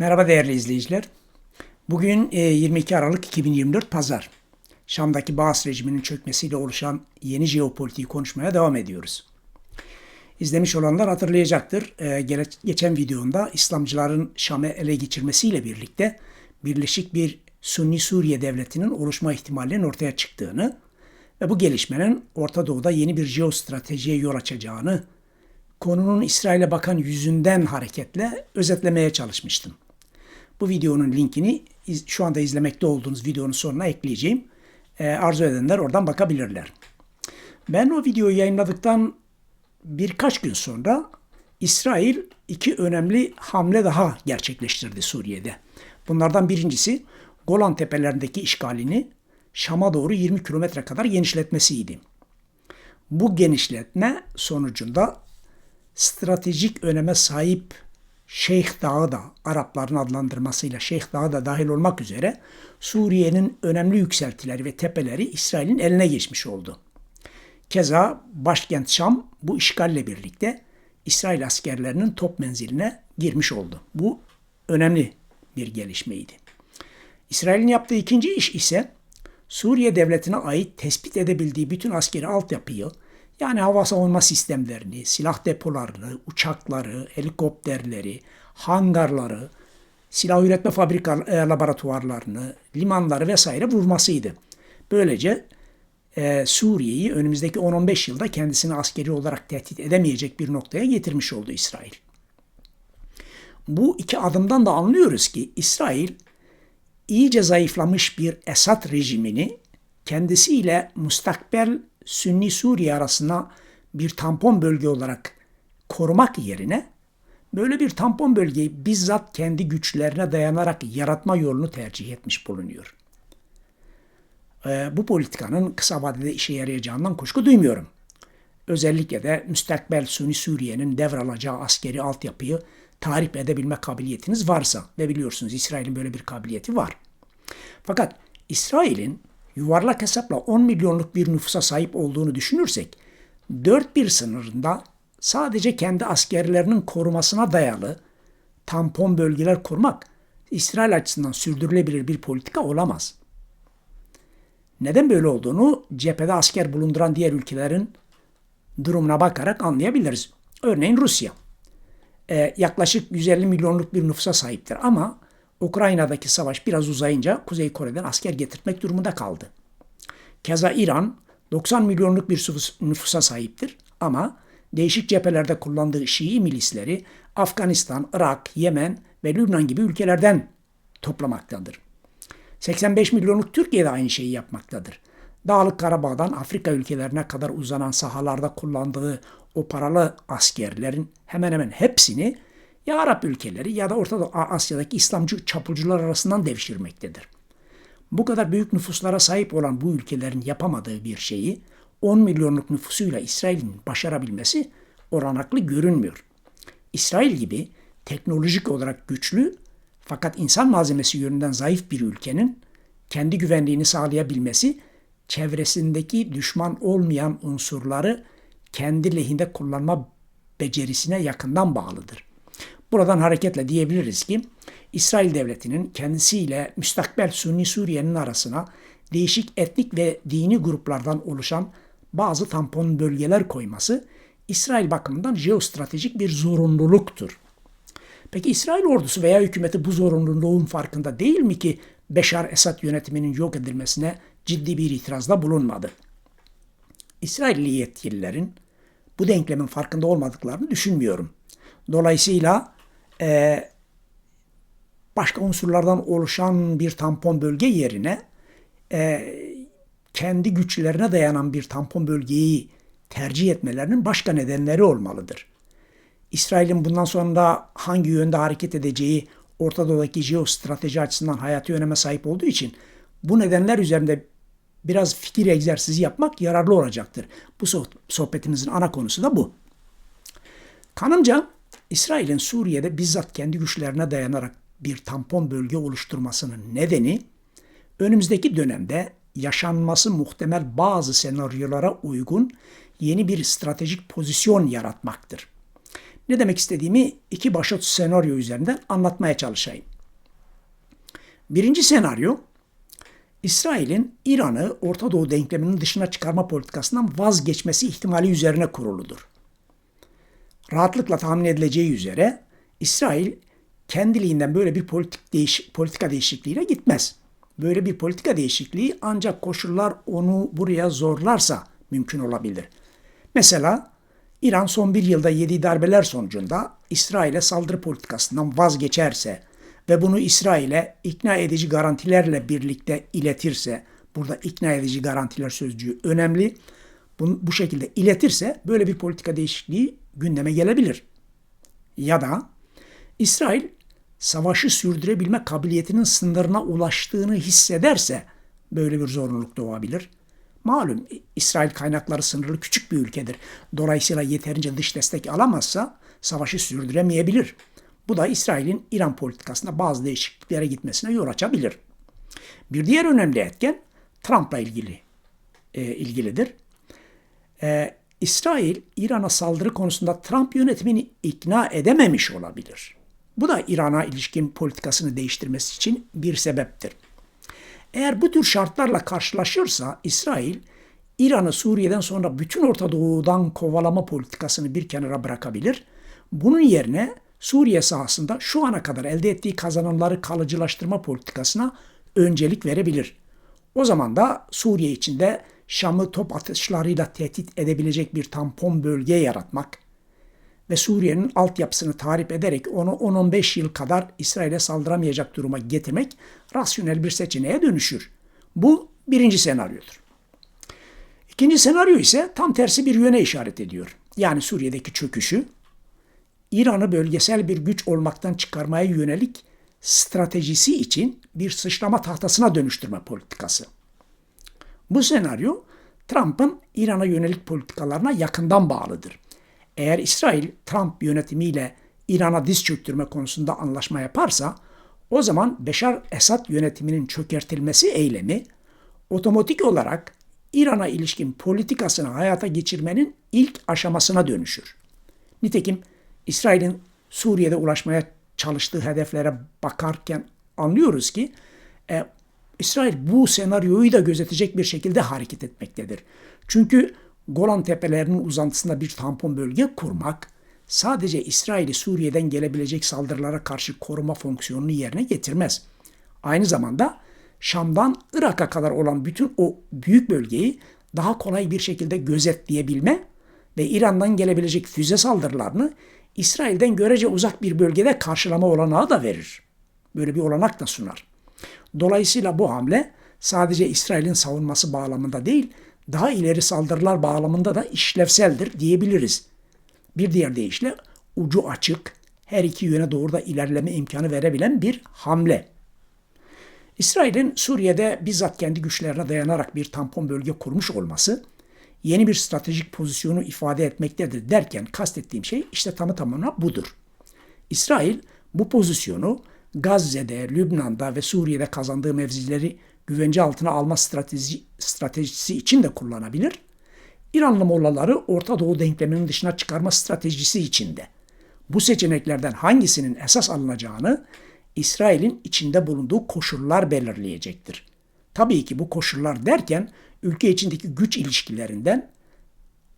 Merhaba değerli izleyiciler. Bugün e, 22 Aralık 2024 Pazar. Şam'daki Baas rejiminin çökmesiyle oluşan yeni jeopolitiği konuşmaya devam ediyoruz. İzlemiş olanlar hatırlayacaktır. E, Geçen videomda İslamcıların Şam'ı ele geçirmesiyle birlikte birleşik bir Sunni Suriye devletinin oluşma ihtimalinin ortaya çıktığını ve bu gelişmenin Orta Doğu'da yeni bir jeostratejiye yol açacağını konunun İsrail'e bakan yüzünden hareketle özetlemeye çalışmıştım. Bu videonun linkini şu anda izlemekte olduğunuz videonun sonuna ekleyeceğim. Ee, arzu edenler oradan bakabilirler. Ben o videoyu yayınladıktan birkaç gün sonra İsrail iki önemli hamle daha gerçekleştirdi Suriye'de. Bunlardan birincisi Golan tepelerindeki işgalini Şam'a doğru 20 kilometre kadar genişletmesiydi. Bu genişletme sonucunda stratejik öneme sahip Şeyh Dağı da Arapların adlandırmasıyla Şeyh Dağı da dahil olmak üzere Suriye'nin önemli yükseltileri ve tepeleri İsrail'in eline geçmiş oldu. Keza başkent Şam bu işgalle birlikte İsrail askerlerinin top menziline girmiş oldu. Bu önemli bir gelişmeydi. İsrail'in yaptığı ikinci iş ise Suriye devletine ait tespit edebildiği bütün askeri altyapıyı yani hava savunma sistemlerini, silah depolarını, uçakları, helikopterleri, hangarları, silah üretme fabrika e, laboratuvarlarını, limanları vesaire vurmasıydı. Böylece e, Suriye'yi önümüzdeki 10-15 yılda kendisini askeri olarak tehdit edemeyecek bir noktaya getirmiş oldu İsrail. Bu iki adımdan da anlıyoruz ki İsrail iyice zayıflamış bir Esad rejimini kendisiyle mustakbel Sünni Suriye arasına bir tampon bölge olarak korumak yerine böyle bir tampon bölgeyi bizzat kendi güçlerine dayanarak yaratma yolunu tercih etmiş bulunuyor. Ee, bu politikanın kısa vadede işe yarayacağından kuşku duymuyorum. Özellikle de müstakbel Sünni Suriye'nin devralacağı askeri altyapıyı tarif edebilme kabiliyetiniz varsa ve biliyorsunuz İsrail'in böyle bir kabiliyeti var. Fakat İsrail'in yuvarlak hesapla 10 milyonluk bir nüfusa sahip olduğunu düşünürsek dört bir sınırında sadece kendi askerlerinin korumasına dayalı tampon bölgeler kurmak İsrail açısından sürdürülebilir bir politika olamaz. Neden böyle olduğunu cephede asker bulunduran diğer ülkelerin durumuna bakarak anlayabiliriz. Örneğin Rusya. Ee, yaklaşık 150 milyonluk bir nüfusa sahiptir ama Ukrayna'daki savaş biraz uzayınca Kuzey Kore'den asker getirmek durumunda kaldı. Keza İran 90 milyonluk bir nüfusa sahiptir ama değişik cephelerde kullandığı Şii milisleri Afganistan, Irak, Yemen ve Lübnan gibi ülkelerden toplamaktadır. 85 milyonluk Türkiye de aynı şeyi yapmaktadır. Dağlık Karabağ'dan Afrika ülkelerine kadar uzanan sahalarda kullandığı o paralı askerlerin hemen hemen hepsini ya Arap ülkeleri ya da Orta Asya'daki İslamcı çapulcular arasından devşirmektedir. Bu kadar büyük nüfuslara sahip olan bu ülkelerin yapamadığı bir şeyi 10 milyonluk nüfusuyla İsrail'in başarabilmesi oranaklı görünmüyor. İsrail gibi teknolojik olarak güçlü fakat insan malzemesi yönünden zayıf bir ülkenin kendi güvenliğini sağlayabilmesi çevresindeki düşman olmayan unsurları kendi lehinde kullanma becerisine yakından bağlıdır. Buradan hareketle diyebiliriz ki İsrail devletinin kendisiyle müstakbel Sunni Suriye'nin arasına değişik etnik ve dini gruplardan oluşan bazı tampon bölgeler koyması İsrail bakımından jeostratejik bir zorunluluktur. Peki İsrail ordusu veya hükümeti bu zorunluluğun farkında değil mi ki Beşar Esad yönetiminin yok edilmesine ciddi bir itirazda bulunmadı? İsrailli yetkililerin bu denklemin farkında olmadıklarını düşünmüyorum. Dolayısıyla e, başka unsurlardan oluşan bir tampon bölge yerine e, kendi güçlerine dayanan bir tampon bölgeyi tercih etmelerinin başka nedenleri olmalıdır. İsrail'in bundan sonra hangi yönde hareket edeceği Orta Doğu'daki jeostrateji açısından hayati öneme sahip olduğu için bu nedenler üzerinde biraz fikir egzersizi yapmak yararlı olacaktır. Bu sohbetimizin ana konusu da bu. Kanımca İsrail'in Suriye'de bizzat kendi güçlerine dayanarak bir tampon bölge oluşturmasının nedeni önümüzdeki dönemde yaşanması muhtemel bazı senaryolara uygun yeni bir stratejik pozisyon yaratmaktır. Ne demek istediğimi iki başat senaryo üzerinden anlatmaya çalışayım. Birinci senaryo, İsrail'in İran'ı Orta Doğu denkleminin dışına çıkarma politikasından vazgeçmesi ihtimali üzerine kuruludur. Rahatlıkla tahmin edileceği üzere İsrail kendiliğinden böyle bir politik değiş politika değişikliğine gitmez. Böyle bir politika değişikliği ancak koşullar onu buraya zorlarsa mümkün olabilir. Mesela İran son bir yılda yediği darbeler sonucunda İsrail'e saldırı politikasından vazgeçerse ve bunu İsrail'e ikna edici garantilerle birlikte iletirse, burada ikna edici garantiler sözcüğü önemli. Bunu bu şekilde iletirse böyle bir politika değişikliği gündeme gelebilir. Ya da İsrail savaşı sürdürebilme kabiliyetinin sınırına ulaştığını hissederse böyle bir zorunluluk doğabilir. Malum İsrail kaynakları sınırlı küçük bir ülkedir. Dolayısıyla yeterince dış destek alamazsa savaşı sürdüremeyebilir. Bu da İsrail'in İran politikasında bazı değişikliklere gitmesine yol açabilir. Bir diğer önemli etken Trump'la ilgili e, ilgilidir. E, İsrail İran'a saldırı konusunda Trump yönetimini ikna edememiş olabilir. Bu da İran'a ilişkin politikasını değiştirmesi için bir sebeptir. Eğer bu tür şartlarla karşılaşırsa İsrail, İran'ı Suriye'den sonra bütün Orta Doğu'dan kovalama politikasını bir kenara bırakabilir. Bunun yerine Suriye sahasında şu ana kadar elde ettiği kazanımları kalıcılaştırma politikasına öncelik verebilir. O zaman da Suriye içinde Şam'ı top atışlarıyla tehdit edebilecek bir tampon bölge yaratmak ve Suriye'nin altyapısını tarif ederek onu 10-15 yıl kadar İsrail'e saldıramayacak duruma getirmek rasyonel bir seçeneğe dönüşür. Bu birinci senaryodur. İkinci senaryo ise tam tersi bir yöne işaret ediyor. Yani Suriye'deki çöküşü İran'ı bölgesel bir güç olmaktan çıkarmaya yönelik stratejisi için bir sıçrama tahtasına dönüştürme politikası. Bu senaryo Trump'ın İran'a yönelik politikalarına yakından bağlıdır. Eğer İsrail Trump yönetimiyle İran'a diz çöktürme konusunda anlaşma yaparsa o zaman Beşar Esad yönetiminin çökertilmesi eylemi otomatik olarak İran'a ilişkin politikasını hayata geçirmenin ilk aşamasına dönüşür. Nitekim İsrail'in Suriye'de ulaşmaya çalıştığı hedeflere bakarken anlıyoruz ki e, İsrail bu senaryoyu da gözetecek bir şekilde hareket etmektedir. Çünkü Golan Tepelerinin uzantısında bir tampon bölge kurmak sadece İsrail'i Suriye'den gelebilecek saldırılara karşı koruma fonksiyonunu yerine getirmez. Aynı zamanda Şam'dan Irak'a kadar olan bütün o büyük bölgeyi daha kolay bir şekilde gözetleyebilme ve İran'dan gelebilecek füze saldırılarını İsrail'den görece uzak bir bölgede karşılama olanağı da verir. Böyle bir olanak da sunar. Dolayısıyla bu hamle sadece İsrail'in savunması bağlamında değil, daha ileri saldırılar bağlamında da işlevseldir diyebiliriz. Bir diğer deyişle ucu açık, her iki yöne doğru da ilerleme imkanı verebilen bir hamle. İsrail'in Suriye'de bizzat kendi güçlerine dayanarak bir tampon bölge kurmuş olması yeni bir stratejik pozisyonu ifade etmektedir derken kastettiğim şey işte tamı tamına budur. İsrail bu pozisyonu Gazze'de, Lübnan'da ve Suriye'de kazandığı mevzileri güvence altına alma strateji, stratejisi için de kullanabilir. İranlı mollaları Orta Doğu denkleminin dışına çıkarma stratejisi içinde. Bu seçeneklerden hangisinin esas alınacağını İsrail'in içinde bulunduğu koşullar belirleyecektir. Tabii ki bu koşullar derken ülke içindeki güç ilişkilerinden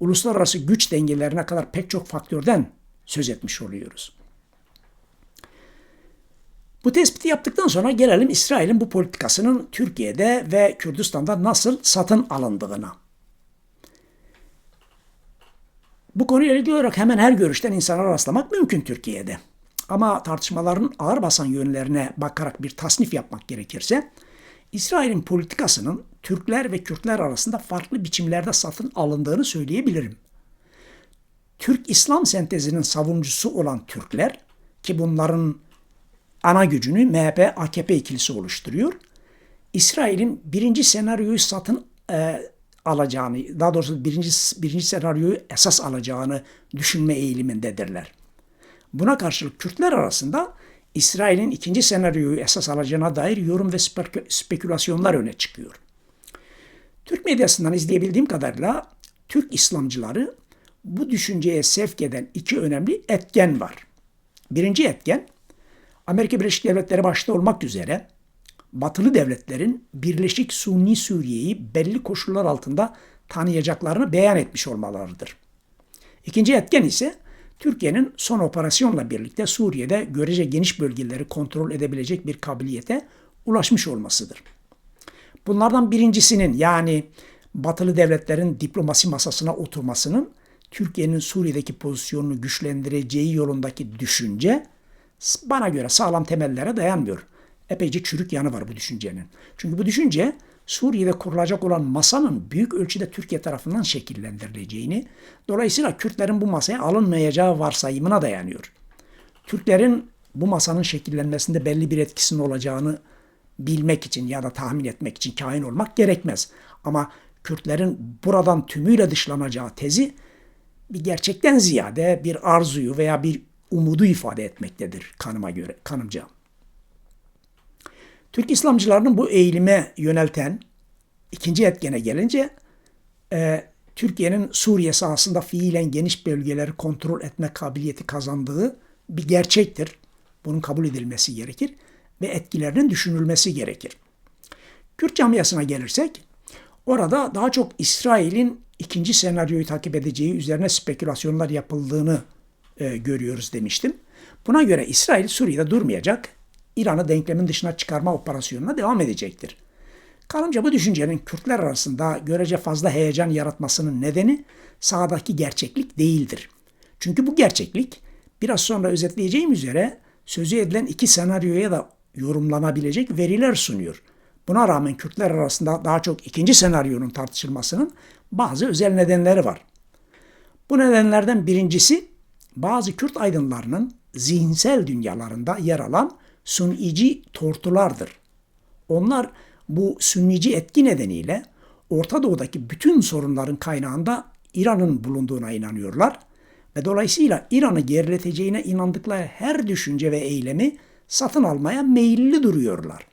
uluslararası güç dengelerine kadar pek çok faktörden söz etmiş oluyoruz. Bu tespiti yaptıktan sonra gelelim İsrail'in bu politikasının Türkiye'de ve Kürdistan'da nasıl satın alındığına. Bu konuyla ilgili olarak hemen her görüşten insana rastlamak mümkün Türkiye'de. Ama tartışmaların ağır basan yönlerine bakarak bir tasnif yapmak gerekirse, İsrail'in politikasının Türkler ve Kürtler arasında farklı biçimlerde satın alındığını söyleyebilirim. Türk-İslam sentezinin savunucusu olan Türkler ki bunların ana gücünü MHP-AKP ikilisi oluşturuyor. İsrail'in birinci senaryoyu satın e, alacağını, daha doğrusu birinci, birinci senaryoyu esas alacağını düşünme eğilimindedirler. Buna karşılık Kürtler arasında İsrail'in ikinci senaryoyu esas alacağına dair yorum ve spekülasyonlar öne çıkıyor. Türk medyasından izleyebildiğim kadarıyla Türk İslamcıları bu düşünceye sevk eden iki önemli etken var. Birinci etken Amerika Birleşik Devletleri başta olmak üzere batılı devletlerin Birleşik Sunni Suriye'yi belli koşullar altında tanıyacaklarını beyan etmiş olmalarıdır. İkinci etken ise Türkiye'nin son operasyonla birlikte Suriye'de görece geniş bölgeleri kontrol edebilecek bir kabiliyete ulaşmış olmasıdır. Bunlardan birincisinin yani batılı devletlerin diplomasi masasına oturmasının Türkiye'nin Suriye'deki pozisyonunu güçlendireceği yolundaki düşünce bana göre sağlam temellere dayanmıyor. Epeyce çürük yanı var bu düşüncenin. Çünkü bu düşünce Suriye'de kurulacak olan masanın büyük ölçüde Türkiye tarafından şekillendirileceğini, dolayısıyla Kürtlerin bu masaya alınmayacağı varsayımına dayanıyor. Türklerin bu masanın şekillenmesinde belli bir etkisinin olacağını bilmek için ya da tahmin etmek için kain olmak gerekmez. Ama Kürtlerin buradan tümüyle dışlanacağı tezi bir gerçekten ziyade bir arzuyu veya bir umudu ifade etmektedir kanıma göre, kanımca. Türk İslamcılarının bu eğilime yönelten ikinci etkene gelince e, Türkiye'nin Suriye sahasında fiilen geniş bölgeleri kontrol etme kabiliyeti kazandığı bir gerçektir. Bunun kabul edilmesi gerekir ve etkilerinin düşünülmesi gerekir. Kürt camiasına gelirsek, orada daha çok İsrail'in ikinci senaryoyu takip edeceği üzerine spekülasyonlar yapıldığını e, görüyoruz demiştim. Buna göre İsrail Suriye'de durmayacak, İran'ı denklemin dışına çıkarma operasyonuna devam edecektir. Kanımca bu düşüncenin Kürtler arasında görece fazla heyecan yaratmasının nedeni sahadaki gerçeklik değildir. Çünkü bu gerçeklik biraz sonra özetleyeceğim üzere sözü edilen iki senaryoya da yorumlanabilecek veriler sunuyor. Buna rağmen Kürtler arasında daha çok ikinci senaryonun tartışılmasının bazı özel nedenleri var. Bu nedenlerden birincisi bazı Kürt aydınlarının zihinsel dünyalarında yer alan sunici tortulardır. Onlar bu sünnici etki nedeniyle Orta Doğu'daki bütün sorunların kaynağında İran'ın bulunduğuna inanıyorlar ve dolayısıyla İran'ı gerileteceğine inandıkları her düşünce ve eylemi satın almaya meyilli duruyorlar.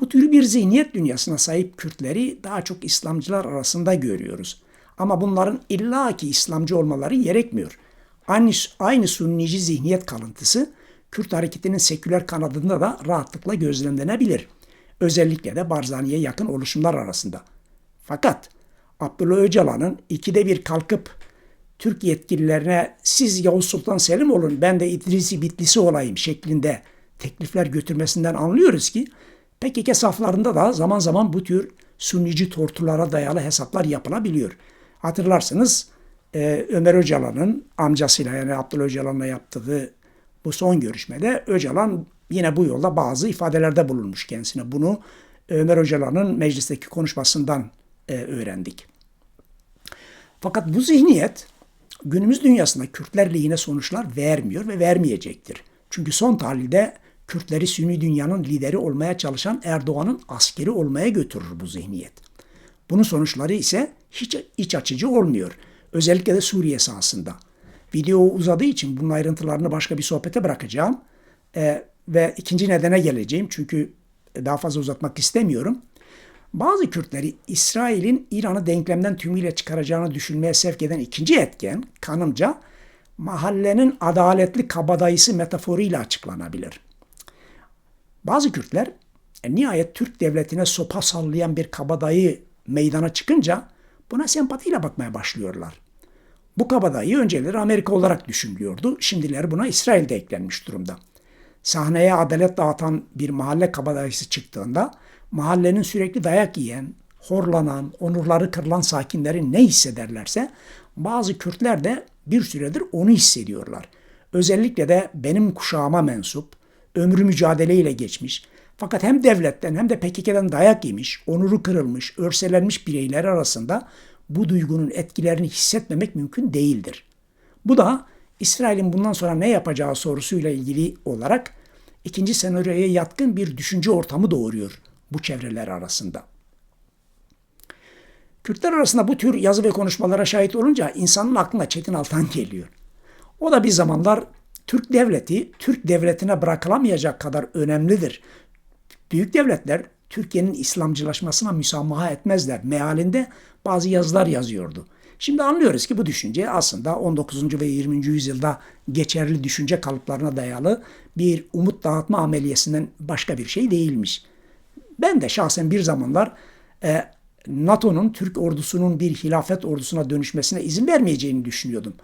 Bu tür bir zihniyet dünyasına sahip Kürtleri daha çok İslamcılar arasında görüyoruz. Ama bunların illaki İslamcı olmaları gerekmiyor. Aynı, aynı Sünnici zihniyet kalıntısı Kürt hareketinin seküler kanadında da rahatlıkla gözlemlenebilir. Özellikle de Barzani'ye yakın oluşumlar arasında. Fakat Abdullah Öcalan'ın ikide bir kalkıp Türk yetkililerine siz Yavuz Sultan Selim olun ben de İdrisi Bitlisi olayım şeklinde teklifler götürmesinden anlıyoruz ki PKK saflarında da zaman zaman bu tür sünnici tortulara dayalı hesaplar yapılabiliyor. Hatırlarsınız e, Ömer Öcalan'ın amcasıyla yani Abdullah Öcalan'la yaptığı bu son görüşmede Öcalan yine bu yolda bazı ifadelerde bulunmuş kendisine. Bunu Ömer Öcalan'ın meclisteki konuşmasından e, öğrendik. Fakat bu zihniyet günümüz dünyasında Kürtler lehine sonuçlar vermiyor ve vermeyecektir. Çünkü son tahlilde Kürtleri Sünni dünyanın lideri olmaya çalışan Erdoğan'ın askeri olmaya götürür bu zihniyet. Bunun sonuçları ise hiç iç açıcı olmuyor. Özellikle de Suriye sahasında. Video uzadığı için bunun ayrıntılarını başka bir sohbete bırakacağım. Ee, ve ikinci nedene geleceğim çünkü daha fazla uzatmak istemiyorum. Bazı Kürtleri İsrail'in İran'ı denklemden tümüyle çıkaracağını düşünmeye sevk eden ikinci etken kanımca mahallenin adaletli kabadayısı metaforuyla açıklanabilir. Bazı Kürtler e, nihayet Türk devletine sopa sallayan bir kabadayı meydana çıkınca buna sempatiyle bakmaya başlıyorlar. Bu kabadayı önceleri Amerika olarak düşünülüyordu. Şimdileri buna İsrail de eklenmiş durumda. Sahneye adalet dağıtan bir mahalle kabadayısı çıktığında mahallenin sürekli dayak yiyen, horlanan, onurları kırılan sakinleri ne hissederlerse bazı Kürtler de bir süredir onu hissediyorlar. Özellikle de benim kuşağıma mensup, ömrü mücadeleyle geçmiş fakat hem devletten hem de PKK'den dayak yemiş, onuru kırılmış, örselenmiş bireyler arasında bu duygunun etkilerini hissetmemek mümkün değildir. Bu da İsrail'in bundan sonra ne yapacağı sorusuyla ilgili olarak ikinci senaryoya yatkın bir düşünce ortamı doğuruyor bu çevreler arasında. Kürtler arasında bu tür yazı ve konuşmalara şahit olunca insanın aklına Çetin Altan geliyor. O da bir zamanlar Türk devleti Türk devletine bırakılamayacak kadar önemlidir. Büyük devletler Türkiye'nin İslamcılaşmasına müsamaha etmezler mealinde bazı yazılar yazıyordu. Şimdi anlıyoruz ki bu düşünce aslında 19. ve 20. yüzyılda geçerli düşünce kalıplarına dayalı bir umut dağıtma ameliyesinden başka bir şey değilmiş. Ben de şahsen bir zamanlar e, NATO'nun Türk ordusunun bir hilafet ordusuna dönüşmesine izin vermeyeceğini düşünüyordum.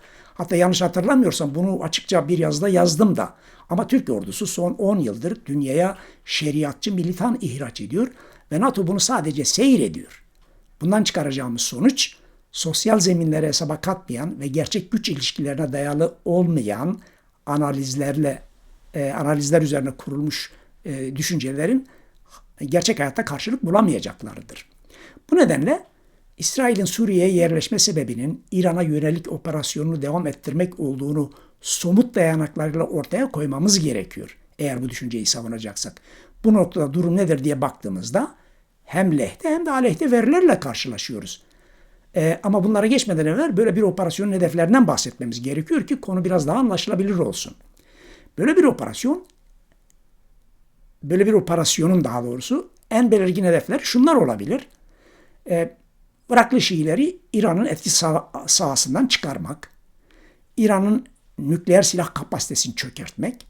Hatta yanlış hatırlamıyorsam bunu açıkça bir yazıda yazdım da. Ama Türk ordusu son 10 yıldır dünyaya şeriatçı militan ihraç ediyor ve NATO bunu sadece seyrediyor. Bundan çıkaracağımız sonuç sosyal zeminlere hesaba katmayan ve gerçek güç ilişkilerine dayalı olmayan analizlerle e, analizler üzerine kurulmuş e, düşüncelerin gerçek hayatta karşılık bulamayacaklarıdır. Bu nedenle İsrail'in Suriye'ye yerleşme sebebinin İran'a yönelik operasyonunu devam ettirmek olduğunu somut dayanaklarla ortaya koymamız gerekiyor. Eğer bu düşünceyi savunacaksak. Bu noktada durum nedir diye baktığımızda hem lehte hem de aleyhte verilerle karşılaşıyoruz. Ee, ama bunlara geçmeden evvel böyle bir operasyonun hedeflerinden bahsetmemiz gerekiyor ki konu biraz daha anlaşılabilir olsun. Böyle bir operasyon, böyle bir operasyonun daha doğrusu en belirgin hedefler şunlar olabilir. Ee, Iraklı Şiileri İran'ın etki sah sahasından çıkarmak, İran'ın nükleer silah kapasitesini çökertmek,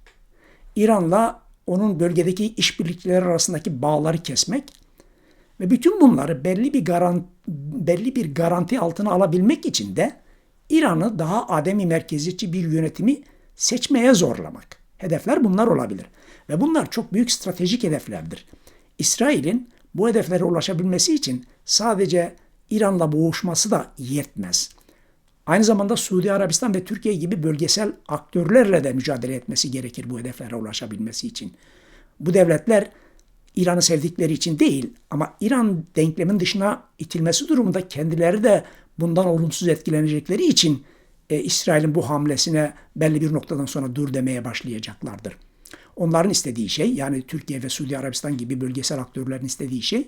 İran'la onun bölgedeki işbirlikçileri arasındaki bağları kesmek ve bütün bunları belli bir garanti, belli bir garanti altına alabilmek için de İran'ı daha ademi merkeziyetçi bir yönetimi seçmeye zorlamak. Hedefler bunlar olabilir. Ve bunlar çok büyük stratejik hedeflerdir. İsrail'in bu hedeflere ulaşabilmesi için sadece İran'la boğuşması da yetmez. Aynı zamanda Suudi Arabistan ve Türkiye gibi bölgesel aktörlerle de mücadele etmesi gerekir bu hedeflere ulaşabilmesi için. Bu devletler İran'ı sevdikleri için değil ama İran denklemin dışına itilmesi durumunda kendileri de bundan olumsuz etkilenecekleri için e, İsrail'in bu hamlesine belli bir noktadan sonra dur demeye başlayacaklardır. Onların istediği şey yani Türkiye ve Suudi Arabistan gibi bölgesel aktörlerin istediği şey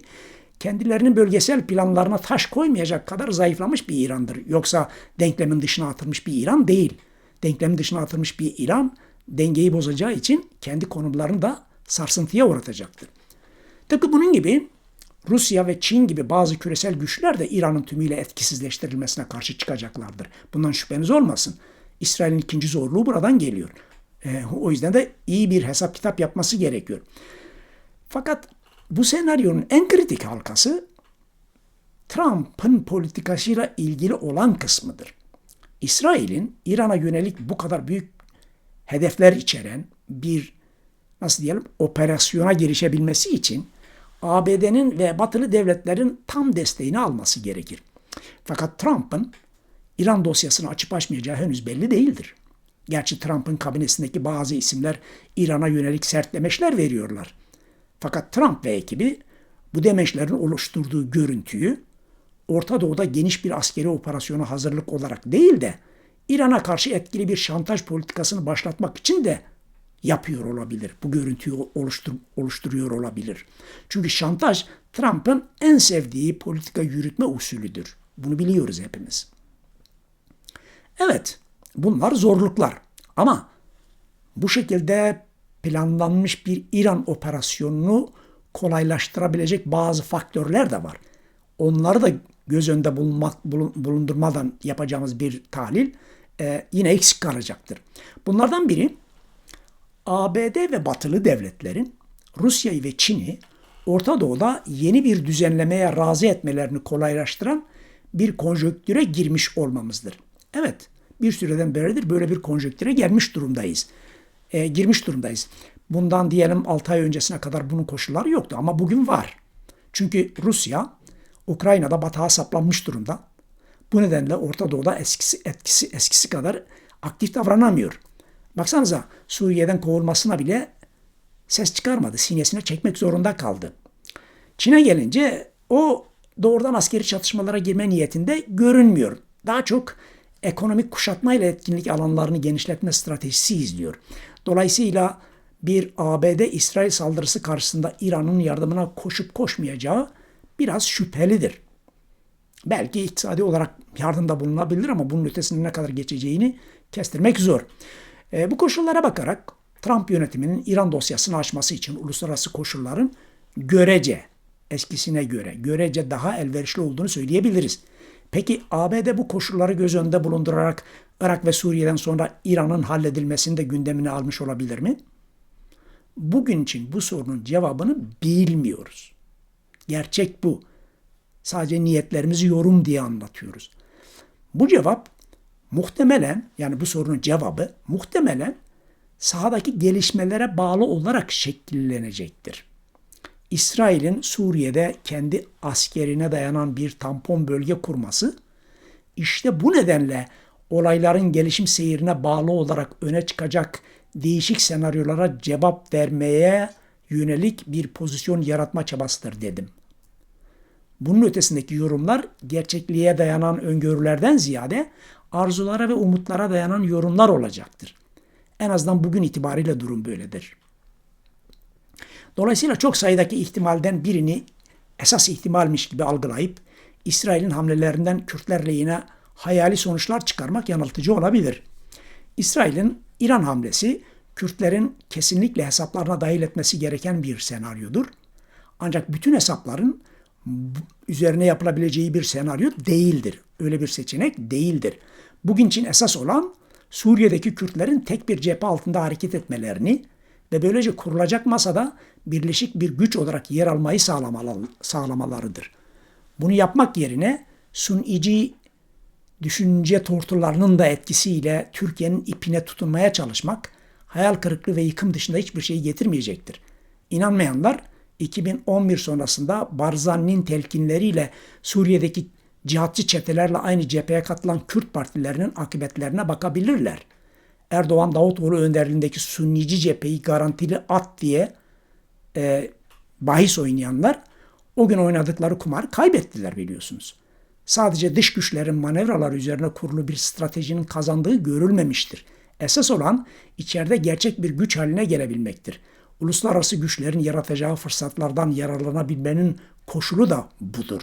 kendilerinin bölgesel planlarına taş koymayacak kadar zayıflamış bir İran'dır. Yoksa denklemin dışına atılmış bir İran değil. Denklemin dışına atılmış bir İran dengeyi bozacağı için kendi konumlarını da sarsıntıya uğratacaktır. Tıpkı bunun gibi Rusya ve Çin gibi bazı küresel güçler de İran'ın tümüyle etkisizleştirilmesine karşı çıkacaklardır. Bundan şüpheniz olmasın. İsrail'in ikinci zorluğu buradan geliyor. E, o yüzden de iyi bir hesap kitap yapması gerekiyor. Fakat bu senaryonun en kritik halkası Trump'ın politikasıyla ilgili olan kısmıdır. İsrail'in İran'a yönelik bu kadar büyük hedefler içeren bir nasıl diyelim operasyona girişebilmesi için ABD'nin ve batılı devletlerin tam desteğini alması gerekir. Fakat Trump'ın İran dosyasını açıp açmayacağı henüz belli değildir. Gerçi Trump'ın kabinesindeki bazı isimler İran'a yönelik sert demeçler veriyorlar. Fakat Trump ve ekibi bu demeçlerin oluşturduğu görüntüyü Orta Doğu'da geniş bir askeri operasyona hazırlık olarak değil de İran'a karşı etkili bir şantaj politikasını başlatmak için de yapıyor olabilir. Bu görüntüyü oluştur, oluşturuyor olabilir. Çünkü şantaj Trump'ın en sevdiği politika yürütme usulüdür. Bunu biliyoruz hepimiz. Evet, bunlar zorluklar. Ama bu şekilde planlanmış bir İran operasyonunu kolaylaştırabilecek bazı faktörler de var. Onları da göz önünde bulunmak, bulundurmadan yapacağımız bir tahlil e, yine eksik kalacaktır. Bunlardan biri ABD ve batılı devletlerin Rusya'yı ve Çin'i Orta Doğu'da yeni bir düzenlemeye razı etmelerini kolaylaştıran bir konjöktüre girmiş olmamızdır. Evet, bir süreden beridir böyle bir konjöktüre gelmiş durumdayız e, girmiş durumdayız. Bundan diyelim 6 ay öncesine kadar bunun koşulları yoktu ama bugün var. Çünkü Rusya Ukrayna'da batağa saplanmış durumda. Bu nedenle Orta Doğu'da eskisi, etkisi, eskisi kadar aktif davranamıyor. Baksanıza Suriye'den kovulmasına bile ses çıkarmadı. Sinesine çekmek zorunda kaldı. Çin'e gelince o doğrudan askeri çatışmalara girme niyetinde görünmüyor. Daha çok ekonomik kuşatma ile etkinlik alanlarını genişletme stratejisi izliyor. Dolayısıyla bir ABD-İsrail saldırısı karşısında İran'ın yardımına koşup koşmayacağı biraz şüphelidir. Belki iktisadi olarak yardımda bulunabilir ama bunun ötesine ne kadar geçeceğini kestirmek zor. E, bu koşullara bakarak Trump yönetiminin İran dosyasını açması için uluslararası koşulların görece eskisine göre görece daha elverişli olduğunu söyleyebiliriz. Peki ABD bu koşulları göz önünde bulundurarak Irak ve Suriye'den sonra İran'ın halledilmesini de gündemine almış olabilir mi? Bugün için bu sorunun cevabını bilmiyoruz. Gerçek bu. Sadece niyetlerimizi yorum diye anlatıyoruz. Bu cevap muhtemelen yani bu sorunun cevabı muhtemelen sahadaki gelişmelere bağlı olarak şekillenecektir. İsrail'in Suriye'de kendi askerine dayanan bir tampon bölge kurması işte bu nedenle olayların gelişim seyrine bağlı olarak öne çıkacak değişik senaryolara cevap vermeye yönelik bir pozisyon yaratma çabasıdır dedim. Bunun ötesindeki yorumlar gerçekliğe dayanan öngörülerden ziyade arzulara ve umutlara dayanan yorumlar olacaktır. En azından bugün itibariyle durum böyledir. Dolayısıyla çok sayıdaki ihtimalden birini esas ihtimalmiş gibi algılayıp İsrail'in hamlelerinden Kürtler lehine hayali sonuçlar çıkarmak yanıltıcı olabilir. İsrail'in İran hamlesi Kürtlerin kesinlikle hesaplarına dahil etmesi gereken bir senaryodur. Ancak bütün hesapların üzerine yapılabileceği bir senaryo değildir. Öyle bir seçenek değildir. Bugün için esas olan Suriye'deki Kürtlerin tek bir cephe altında hareket etmelerini ve böylece kurulacak masada birleşik bir güç olarak yer almayı sağlamalarıdır. Bunu yapmak yerine sunici düşünce tortularının da etkisiyle Türkiye'nin ipine tutunmaya çalışmak hayal kırıklığı ve yıkım dışında hiçbir şey getirmeyecektir. İnanmayanlar 2011 sonrasında Barzani'nin telkinleriyle Suriye'deki cihatçı çetelerle aynı cepheye katılan Kürt partilerinin akıbetlerine bakabilirler. Erdoğan Davutoğlu önderliğindeki Sunnici cepheyi garantili at diye e, bahis oynayanlar o gün oynadıkları kumar kaybettiler biliyorsunuz. Sadece dış güçlerin manevralar üzerine kurulu bir stratejinin kazandığı görülmemiştir. Esas olan içeride gerçek bir güç haline gelebilmektir. Uluslararası güçlerin yaratacağı fırsatlardan yararlanabilmenin koşulu da budur.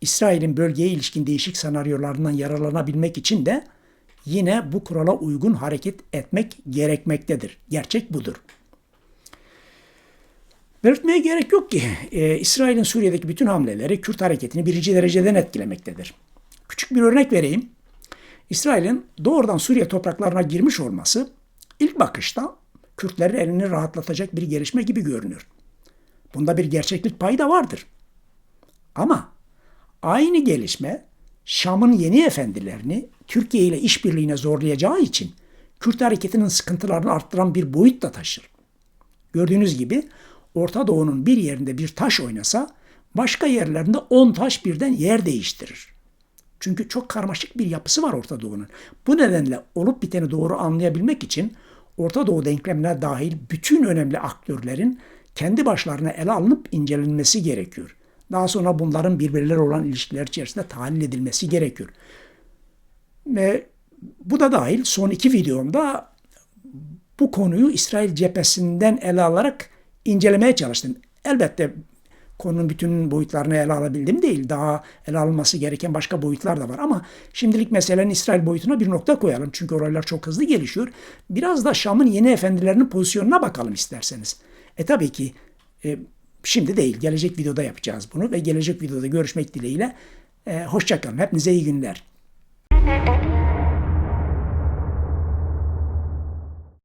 İsrail'in bölgeye ilişkin değişik senaryolarından yararlanabilmek için de yine bu kurala uygun hareket etmek gerekmektedir. Gerçek budur. Belirtmeye gerek yok ki e, İsrail'in Suriye'deki bütün hamleleri Kürt hareketini birinci dereceden etkilemektedir. Küçük bir örnek vereyim. İsrail'in doğrudan Suriye topraklarına girmiş olması ilk bakışta Kürtlerin elini rahatlatacak bir gelişme gibi görünüyor. Bunda bir gerçeklik payı da vardır. Ama aynı gelişme Şam'ın yeni efendilerini Türkiye ile işbirliğine zorlayacağı için Kürt hareketinin sıkıntılarını arttıran bir boyut da taşır. Gördüğünüz gibi Orta Doğu'nun bir yerinde bir taş oynasa başka yerlerinde 10 taş birden yer değiştirir. Çünkü çok karmaşık bir yapısı var Orta Doğu'nun. Bu nedenle olup biteni doğru anlayabilmek için Orta Doğu denklemine dahil bütün önemli aktörlerin kendi başlarına ele alınıp incelenmesi gerekiyor. Daha sonra bunların birbirleri olan ilişkiler içerisinde tahlil edilmesi gerekiyor. Ve bu da dahil son iki videomda bu konuyu İsrail cephesinden ele alarak incelemeye çalıştım. Elbette konunun bütün boyutlarını ele alabildim değil. Daha ele alınması gereken başka boyutlar da var ama şimdilik meselenin İsrail boyutuna bir nokta koyalım. Çünkü olaylar çok hızlı gelişiyor. Biraz da Şam'ın yeni efendilerinin pozisyonuna bakalım isterseniz. E tabii ki e, şimdi değil. Gelecek videoda yapacağız bunu ve gelecek videoda görüşmek dileğiyle. E, hoşçakalın. Hepinize iyi günler.